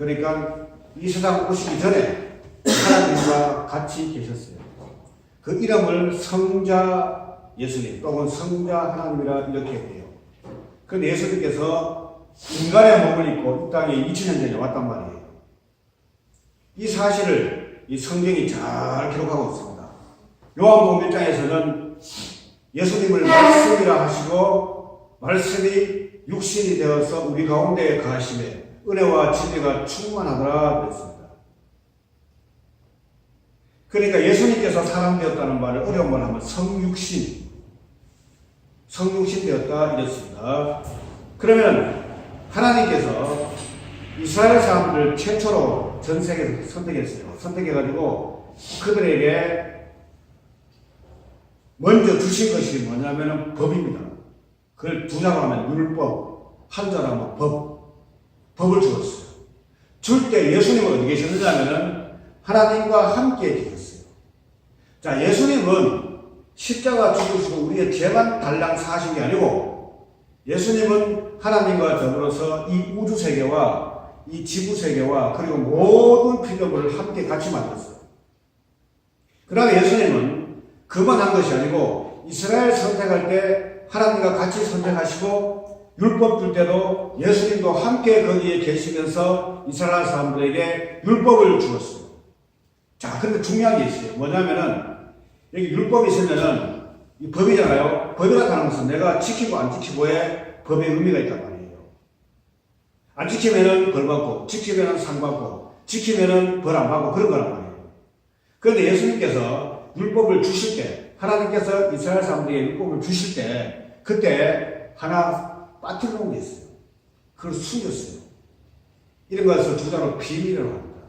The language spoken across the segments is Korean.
그러니까 이 세상 오시기 전에 하나님과 같이 계셨어요. 그 이름을 성자 예수님 또는 성자 하나님이라 이렇게 해요. 그 예수님께서 인간의 몸을 입고 이 땅에 2000년 전에 왔단 말이에요. 이 사실을 이 성경이 잘 기록하고 있습니다. 요한복음 1장에서는 예수님을 말씀이라 하시고 말씀이 육신이 되어서 우리 가운데에 가심에 은혜와 진리가 충만하더라 그랬습니다. 그러니까 예수님께서 사람 되었다는 말을 어려운 말 하면 성육신 성육신 되었다 이랬습니다. 그러면 하나님께서 이스라엘 사람들을 최초로 전 세계에서 선택했어요. 선택해가지고 그들에게 먼저 주신 것이 뭐냐면 법입니다. 그걸 두 자로 하면 율법, 한 자로 하면 법, 법을 주었어요. 줄 때 예수님은 어디 계셨느냐면은 하나님과 함께 계셨어요. 자, 예수님은 십자가 죽으시고 우리의 죄만 달랑 사신 게 아니고 예수님은 하나님과 더불어서 이 우주 세계와 이 지구 세계와 그리고 모든 필요를 함께 같이 만들었어요. 그 다음에 예수님은 그만 한 것이 아니고 이스라엘 선택할 때 하나님과 같이 선택하시고 율법 줄 때도 예수님도 함께 거기에 계시면서 이스라엘 사람들에게 율법을 주었어요. 자, 근데 중요한 게 있어요. 뭐냐면은 여기 율법이 있으면은 이 법이잖아요. 법이 나타나는 것은 내가 지키고 안 지키고의 법의 의미가 있단 말이에요. 안 지키면은 벌 받고, 지키면은 상 받고, 지키면은 벌 안 받고 그런 거란 말이에요. 그런데 예수님께서 율법을 주실 때, 하나님께서 이스라엘 사람들에게 율법을 주실 때, 그때 하나 빠뜨려놓은 게 있어요. 그걸 숨겼어요. 이런 것을 주자로 비밀이라고 합니다.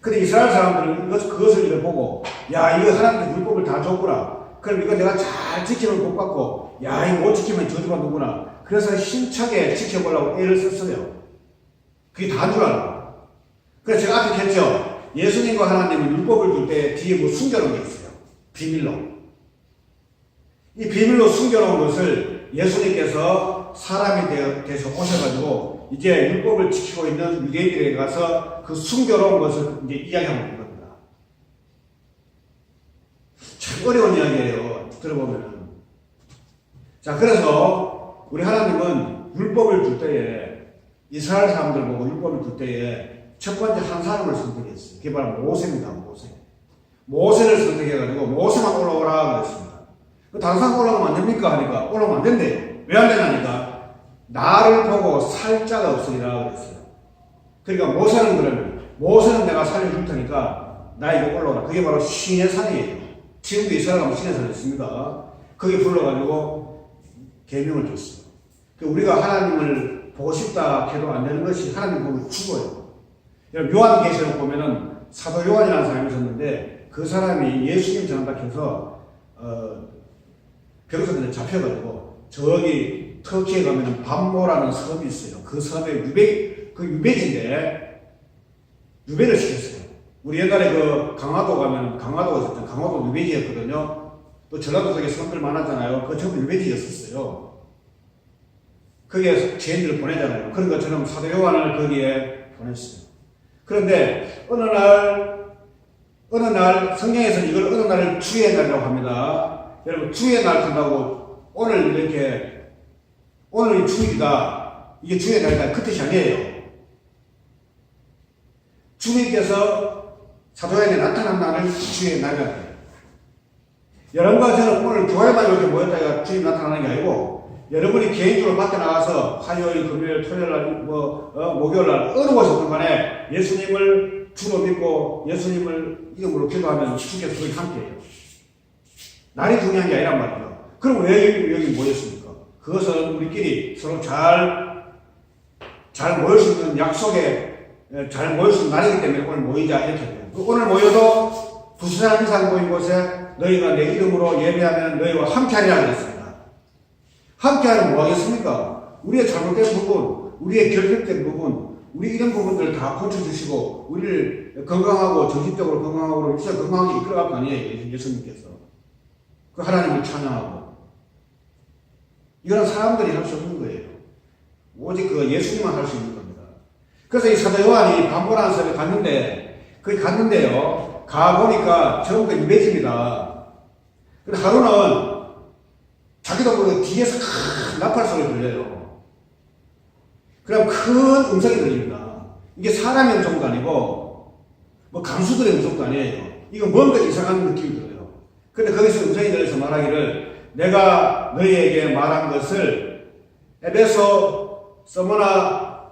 근데 이스라엘 사람들은 이것, 그것을 이걸 보고, 야, 이거 하나님께 율법을 다 줬구나. 그럼 이거 내가 잘 지키면 복 받고, 야, 이거 못 지키면 저주받는구나. 그래서 힘차게 지켜보려고 애를 썼어요. 그게 다인 줄 알고. 그래서 제가 앞에 했죠. 예수님과 하나님은 율법을 줄 때 뒤에 뭐 숨겨놓은 게 있어요. 비밀로. 이 비밀로 숨겨놓은 것을 예수님께서 사람이 되어, 돼서 오셔가지고 이제 율법을 지키고 있는 유대인들에게 가서 그 숨겨놓은 것을 이제 이야기하고 있는 겁니다. 참 어려운 이야기예요. 들어보면은. 자, 그래서 우리 하나님은 율법을 줄 때에 이스라엘 사람들 보고 율법을 줄 때에 첫 번째 한 사람을 선택했어요. 그게 바로 모세입니다. 모세. 모세를 선택해가지고 모세만 올라오라 그랬습니다. 그 다른 사람 올라가면 안 됩니까? 하니까 올라오면 안 된대요. 왜 안 되냐니까 나를 보고 살 자가 없으리라 그랬어요. 그러니까 모세는 그러면 모세는 내가 살려줄 테니까 나에게 올라오라. 그게 바로 신의 산이에요. 지금도 이스라엘 가면 신의 산이 있습니다. 거기 불러가지고 계명을 줬어요. 그 우리가 하나님을 보고 싶다 해도 안 되는 것이 하나님 보면 죽어요. 여러분 요한계시록 보면은 사도 요한이라는 사람이 있었는데 그 사람이 예수님 전한다 해서 어, 병사들에 잡혀가지고 저기 터키에 가면은 밤모라는 섬이 있어요. 그 섬에 유배 그 유배지인데 유배를 시켰어요. 우리 옛날에 그 강화도 가면 강화도가 있었죠. 강화도 유배지였거든요. 또 전라도 속에 섬들 많았잖아요. 그 전부 유배지였었어요. 거기에 죄인들을 보내잖아요. 그런 것처럼 사도 요한을 거기에 보냈어요. 그런데 어느 날 어느 날 성경에서는 이걸 어느 날을 주의 날이라고 합니다. 여러분 주의 날 한다고 오늘 이렇게 오늘이 주일이다. 이게 주의 날이다. 그 뜻이 아니에요. 주님께서 사도에게 나타난 날을 주의 날이라 해요. 여러분과 저는 오늘 교회만 이렇게 모였다가 주님 나타나는 게 아니고 여러분이 개인적으로 밖에 나가서 화요일, 금요일, 토요일 날, 뭐, 어, 목요일 날 어느 곳이든 간에 예수님을 주로 믿고 예수님을 이름으로 기도하면 주께서 거기 함께해요. 날이 중요한 게 아니란 말이에요. 그럼 왜 여기, 여기 모였습니까? 그것은 우리끼리 서로 잘, 잘 모일 수 있는 약속에 에, 잘 모일 수 있는 날이기 때문에 오늘 모이자 이렇게. 그 오늘 모여도 부수산 이상 모인 곳에 너희가 내 이름으로 예배하면 너희와 함께하리라 그랬습니다. 함께하면 뭐 하겠습니까? 우리의 잘못된 부분, 우리의 결핍된 부분, 우리 이런 부분들을 다 고쳐주시고, 우리를 건강하고, 정신적으로 건강하고, 육체적 건강하게 이끌어갈 거 아니에요, 예수님께서. 그 하나님을 찬양하고. 이거는 사람들이 할 수 없는 거예요. 오직 그 예수님만 할 수 있는 겁니다. 그래서 이 사도 요한이 반보라는 섬에 갔는데, 거기 갔는데요. 가보니까 전부 다 유배지입니다. 근데 하루는 자기도 모르게 뒤에서 큰 나팔 소리 들려요. 그럼 큰 음성이 들립니다. 이게 사람의 음성도 아니고, 뭐 감수들의 음성도 아니에요. 이거 뭔가 이상한 느낌이 들어요. 근데 거기서 음성이 들려서 말하기를 내가 너희에게 말한 것을 에베소, 서머나,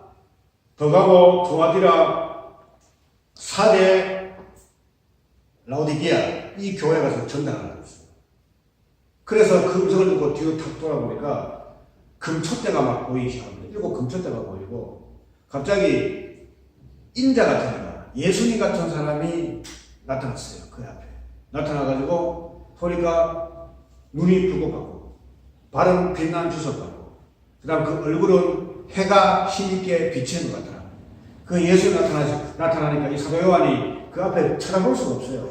더가고, 도아디라, 사대, 라오디게아 이 교회 가서 전달하라고 했어요. 그래서 그 음성을 듣고 뒤로 탁 돌아보니까 금촛대가 막 보이기 시작합니다. 일곱 금촛대가 보이고 갑자기 인자 같은 애가 예수님 같은 사람이 나타났어요. 그 앞에 나타나가지고 보니까 눈이 붉고가고 발은 빛난 주석가고 그 다음 그 얼굴은 해가 힘있게 비치는 것 같더라. 그 예수 나타나 나타나니까 이 사도 요한이 그 앞에 쳐다볼 수가 없어요.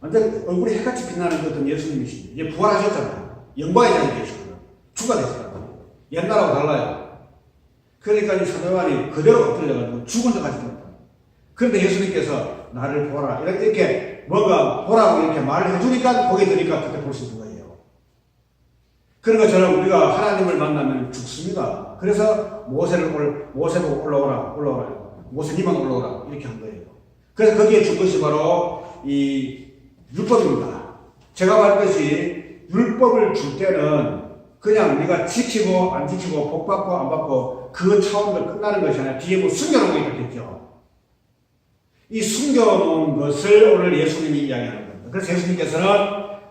완전 얼굴이 해같이 빛나는 그 어떤 예수님이시죠. 이제 부활하셨잖아요. 영광의 자리에 계시거든요. 주가 되셨다고. 옛날하고 달라요. 그러니까 이 사도 요한이 그대로 엎드려가지고 죽은 것 같이 됐다. 그런데 예수님께서 나를 보라. 이렇게, 뭔가 보라고 이렇게 말을 해주니까 거기 드니까 그때 볼 수 있는 거예요. 그런 것처럼 우리가 하나님을 만나면 죽습니다. 그래서 모세를 올, 모세 보고 올라오라, 올라오라. 모세님만 올라오라. 이렇게 한 거예요. 그래서 거기에 준 것이 바로 이 율법입니다. 제가 말했듯이 율법을 줄 때는 그냥 우리가 지키고 안 지키고 복 받고 안 받고 그 차원으로 끝나는 것이 아니라 뒤에 뭐 숨겨놓은 게 있겠죠. 이 숨겨놓은 것을 오늘 예수님이 이야기하는 겁니다. 그래서 예수님께서는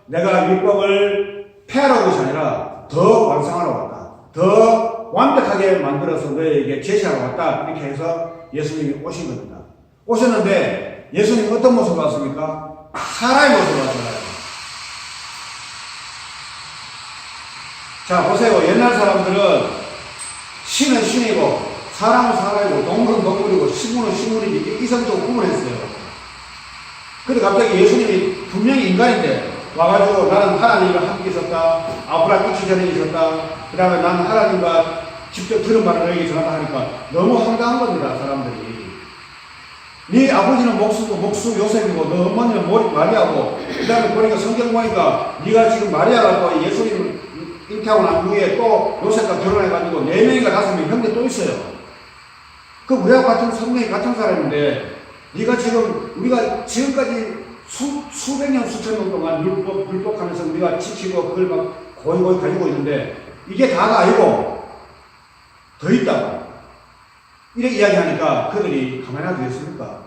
내가 율법을 폐하라는 것이 아니라 더 완성하러 왔다. 더 완벽하게 만들어서 너에게 제시하러 왔다. 이렇게 해서 예수님이 오신 겁니다. 오셨는데 예수님 어떤 모습을 봤습니까? 사람의 모습을 봤잖아요. 자, 보세요. 옛날 사람들은 신은 신이고, 사람은 사람이고, 동물은 동물이고, 식물은 이렇게 이성적으로 구분했어요. 근데 갑자기 예수님이 분명히 인간인데, 와가지고 나는 하나님과 함께 있었다, 아브라함 있기 전에 있었다, 그 다음에 나는 하나님과 직접 들은 말을 너에게 전하다 하니까 너무 황당한 겁니다, 사람들이. 네 아버지는 목수, 목수 요셉이고, 너 어머니는 모리, 마리아고, 그 다음에 보니까 성경 보니까 네가 지금 마리아라고 예수님 이렇게 하고 난 후에 또 요셉과 결혼해가지고 네 명인가 다섯 명 형제 또 있어요. 그 우리하고 같은 성명이 같은 사람인데 네가 지금 우리가 지금까지 수, 수백 년 수천 년 동안 율법, 율법하면서 우리가 지키고 그걸 막 고이고이 가지고 있는데 이게 다가 아니고 더 있다고. 이렇게 이야기하니까 그들이 가만히 놔두겠습니까?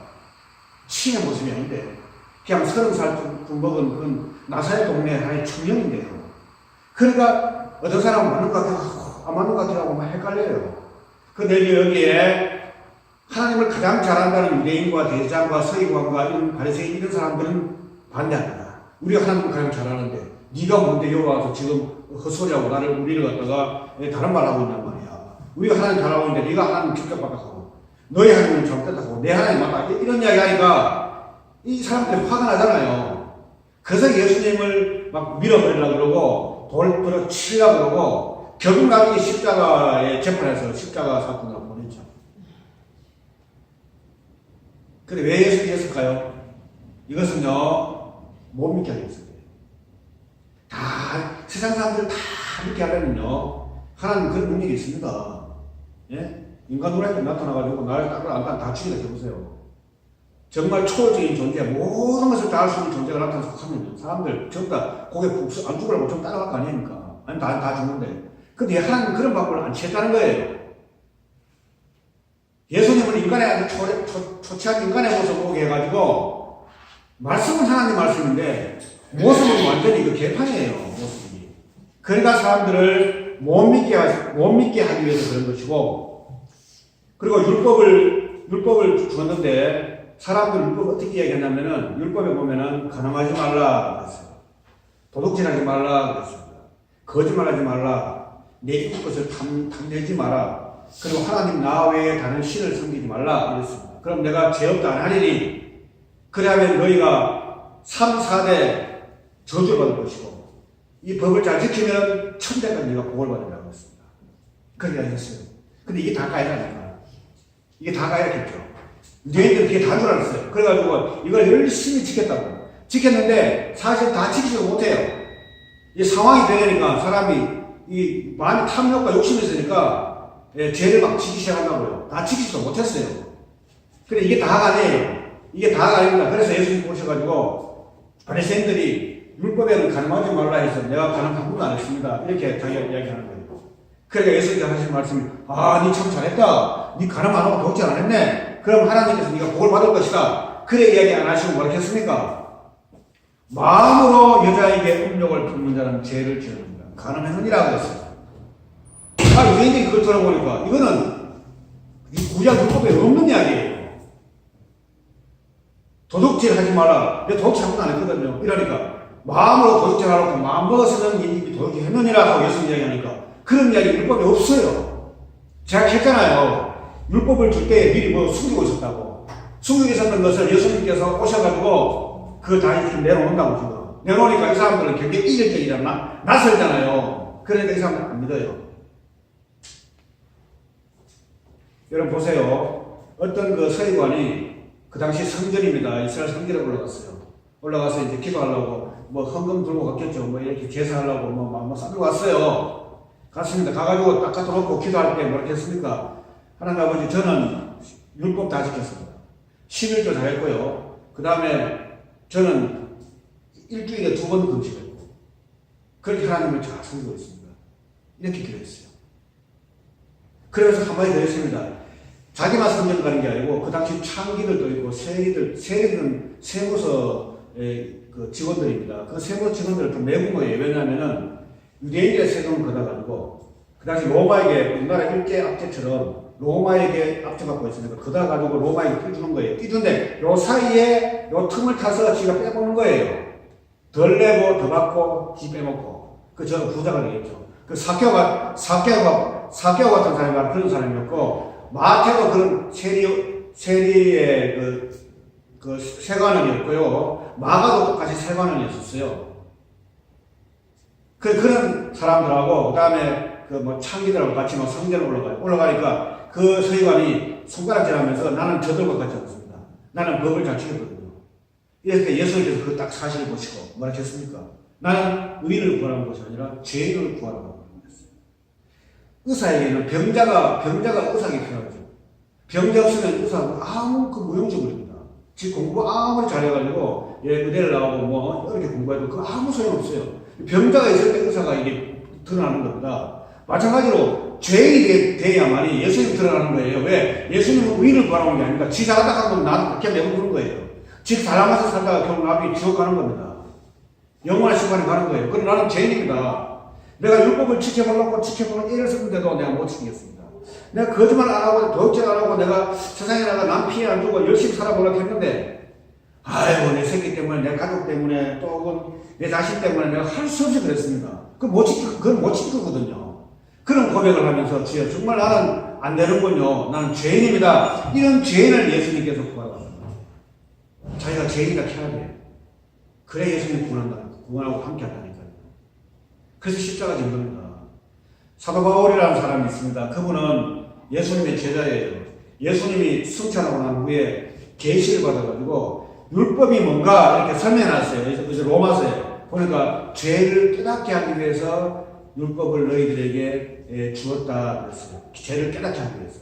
신의 모습이 아닌데 그냥 서른 살 먹은 그 나사의 동네 하나의 청년인데요. 그러니까 어떤 사람은 맞는 것 같고 안 맞는 것 같으라고 막 헷갈려요. 근데 여기에 하나님을 가장 잘한다는 유대인과 대장과 서기관과 이런 바리새인 이런 사람들은 반대합니다. 우리가 하나님을 가장 잘하는데 네가 뭔데 여기 와서 지금 헛소리하고 나를 우리를 갖다가 다른 말 하고 있단 말이야. 우리가 하나님 잘하고 있는데 네가 하나님 직접 바꿔하고 너희 하나님은 잘못됐다고 내 하나님 맞다 이런 이야기 하니까 이 사람들이 화가 나잖아요. 그래서 예수님을 막 밀어버리려고 그러고 돌부러 치려고 그러고 결국 나중에 십자가에 재판해서 십자가 사건으로 보냈죠. 근데 왜 예수님이 했을까요? 이것은요, 못 믿게 하겠어요. 다, 세상 사람들 다 믿게 하려면요, 하나님 그런 능력이 있습니다. 예? 인간 노래에 나타나가지고 나를 따로 안다 다 죽이게 해보세요. 정말 초월적인 존재, 모든 것을 다 할 수 있는 존재가 나타나서 하면 사람들 전부 다 고개 푹안 죽으라고 좀 따라갈 거 아닙니까? 아니, 다, 다 죽는데. 근데 하나님 그런 방법을 안 취했다는 거예요. 인간의 아주 초, 초, 초치한 인간의 모습을 보게 해가지고, 말씀은 하나님 말씀인데, 모습은 완전히 그 개판이에요, 모습이. 그러니까 사람들을 못 믿게, 하, 못 믿게 하기 위해서 그런 것이고, 그리고 율법을, 율법을 주었는데, 사람들 율법 어떻게 이야기했냐면은, 율법에 보면은, 가늠하지 말라 그랬어요. 도둑질하지 말라 그랬습니다. 거짓말하지 말라. 내 이웃 것을 탐, 탐내지 마라. 그리고 하나님 나 외에 다른 신을 섬기지 말라 그랬습니다. 그럼 내가 죄 없다 안 하리니 그래야면 너희가 3, 4대 저주를 받을 것이고 이 법을 잘 지키면 천대까지 네가 복을 받으라고 했습니다. 그렇게 하셨어요. 근데 이게 다가 아니라니까. 이게 다가 이렇겠죠. 유대인들은 그게 다줄 알았어요. 그래가지고 이걸 열심히 지켰다고. 지켰는데 사실 다 지키지도 못해요. 이 상황이 되니까 사람이 이 마음이 탐욕과 욕심이 있으니까 예, 죄를 막 지기 시작한다고요. 다 지키지도 못했어요. 그래 이게 다가 아니에요. 이게 다가 아닙니다. 그래서 예수님 보셔가지고 바리새인들이 율법에는 가늠하지 말라 해서 내가 가늠 한 번도 안 했습니다. 이렇게 자기가 이야기하는 거예요. 그러니까 예수님께서 하신 말씀이 아, 니 참 잘했다. 니 가늠 안 하고 독재 안 했네. 그럼 하나님께서 네가 복을 받을 것이다. 그래 이야기 안 하시고 뭐라겠습니까? 마음으로 여자에게 음욕을 품는 자는 죄를 지릅니다. 가늠했느니라고 했어요. 아, 유대인들이 그걸 들어보니까 이거는 이 구약 율법에 없는 이야기예요. 도둑질 하지 마라. 내가 도둑질 한번안 했거든요. 이러니까 마음으로 도둑질 하라고 마음 먹었으면 이 입이 도둑질 했느니라 하고 예수님 이야기하니까 그런 이야기 율법에 없어요. 제가 했잖아요. 율법을 줄 때 미리 뭐 숨기고 있었다고. 숨기고 있었던 것을 예수님께서 오셔가지고 그거 다 이렇게 내놓는다고 지금. 내놓으니까 이 사람들은 굉장히 이질적이잖아. 낯설잖아요. 그러니까 이 사람들 안 믿어요. 여러분 보세요. 어떤 그 서기관이 그 당시 성전입니다. 이스라엘 성전에 올라갔어요. 올라가서 이제 기도하려고 뭐 헌금 들고 갔겠죠. 뭐 이렇게 제사하려고 뭐, 뭐 싸들고 왔어요. 갔습니다. 가가지고 딱 갖다 놓고 기도할 때 뭐라 했습니까? 하나님 아버지 저는 율법 다 지켰습니다. 11조 다 했고요. 그 다음에 저는 일주일에 두 번 금식했고 그렇게 하나님을 잘 섬기고 있습니다. 이렇게 기도했어요. 그래서 한마디 더 했습니다. 자기만 성전 가는 게 아니고 그 당시 창기들도 있고 세리들, 세리들은 세무서의 그 직원들입니다. 그 세무서 직원들을 좀 매운 거예요. 왜냐하면은 유대인들의 세금을 걷어가지고 그 당시 로마에게 우리나라 일제 압제처럼 로마에게 압제받고 있으니까 걷어가지고 로마에게 띄주는 거예요. 띄준데 요 사이에 요 틈을 타서 지가 빼보는 거예요. 덜 내고 더 받고 지 빼먹고 그 저는 부자가 되겠죠. 그 사케오가 사케오가 사케오 같은 사람이 그런 사람이었고 마태도 그런 세리 세리의 그, 그 세관원이었고요. 마가도 똑같이 세관원이었었어요. 그 그런 사람들하고 그 다음에 그 뭐 창기들하고 같이 막 성전에 올라가요. 올라가니까 그 서기관이 손가락질 하면서 나는 저들과 같지 않습니다. 나는 법을 잘 지켰거든요. 이렇게 예수님께서 그 딱 사실을 보시고 뭐라 했습니까? 나는 의인을 구하는 것이 아니라 죄인을 구하라고 했어요. 의사에게는 병자가 병자가 의사가 필요하죠. 병자 없으면 의사는 아무 그 무용지물입니다. 지 공부 아무리 잘해가지고 예 의대를 나오고 뭐 이렇게 공부해도 그 아무 소용 없어요. 병자가 있을 때 의사가 이게 드러나는 겁니다. 마찬가지로 죄인이 되- 돼야만이 예수님 드러나는 거예요. 왜? 예수님은 의인을 구하는 게 아니라 지 잘하다 하면 나는 그렇게 내버리는 거예요. 지 잘하면서 살다가 결국 나중에 지옥 가는 겁니다. 영원한 시간에 가는 거예요. 그럼 나는 죄인입니다. 내가 율법을 지켜보려고 지켜보는 일을 쓰는데도 내가 못 지키겠습니다. 내가 거짓말 안 하고 도둑질 안 하고 내가 세상에 나가 남 피해 안 주고 열심히 살아보려고 했는데 아이고 내 새끼 때문에 내 가족 때문에 또 혹은 내 자식 때문에 내가 할 수 없이 그랬습니다. 그건 못 지키 그건 못 지키거든요. 그런 고백을 하면서 주여 정말 나는 안 되는군요. 나는 죄인입니다. 이런 죄인을 예수님께서 구하라. 자기가 죄인이라 해야 돼요. 그래 예수님 구원한다. 구원하고 함께 한다니까요. 그래서 십자가 진 겁니다. 사도 바울이라는 사람이 있습니다. 그분은 예수님의 제자예요. 예수님이 승천하고 난 후에 계시를 받아가지고 율법이 뭔가 이렇게 설명해놨어요. 그래서 로마서에 보니까 죄를 깨닫게 하기 위해서 율법을 너희들에게 예, 주었다 그랬어요. 죄를 깨닫게 하기 위해서.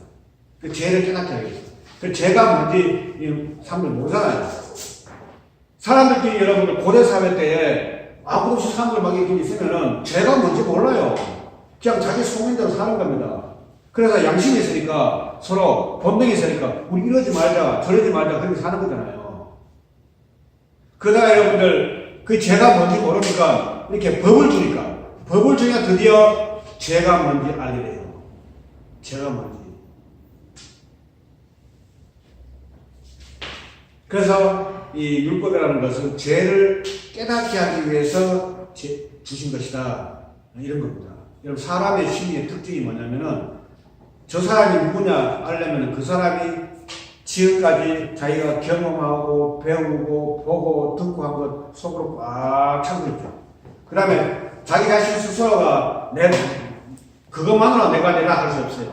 그 죄를 깨닫게 하기 위해서. 그 죄가 뭔지 이 사람들 모르잖아요. 사람들끼리 여러분들 고대 사회 때에 아무도 없이 사람들 막 이렇게 있으면은 죄가 뭔지 몰라요. 그냥 자기 소민대로 사는 겁니다. 그래서 양심이 있으니까 서로 본능이 있으니까 우리 이러지 말자 저러지 말자 그렇게 사는 거잖아요. 그러다가 여러분들 그 죄가 뭔지 모르니까 이렇게 법을 주니까 법을 주니까 드디어 죄가 뭔지 알게 돼요. 죄가 뭔지. 그래서 이 율법이라는 것은 죄를 깨닫게 하기 위해서 제- 주신 것이다. 이런 겁니다. 여러분 사람의 심리의 특징이 뭐냐면은 저 사람이 누구냐 알려면 그 사람이 지금까지 자기가 경험하고 배우고 보고 듣고 한 것 속으로 꽉 차고 있죠. 그 다음에 자기 자신 스스로가 내 그것만으로 내가 내라 할 수 없어요.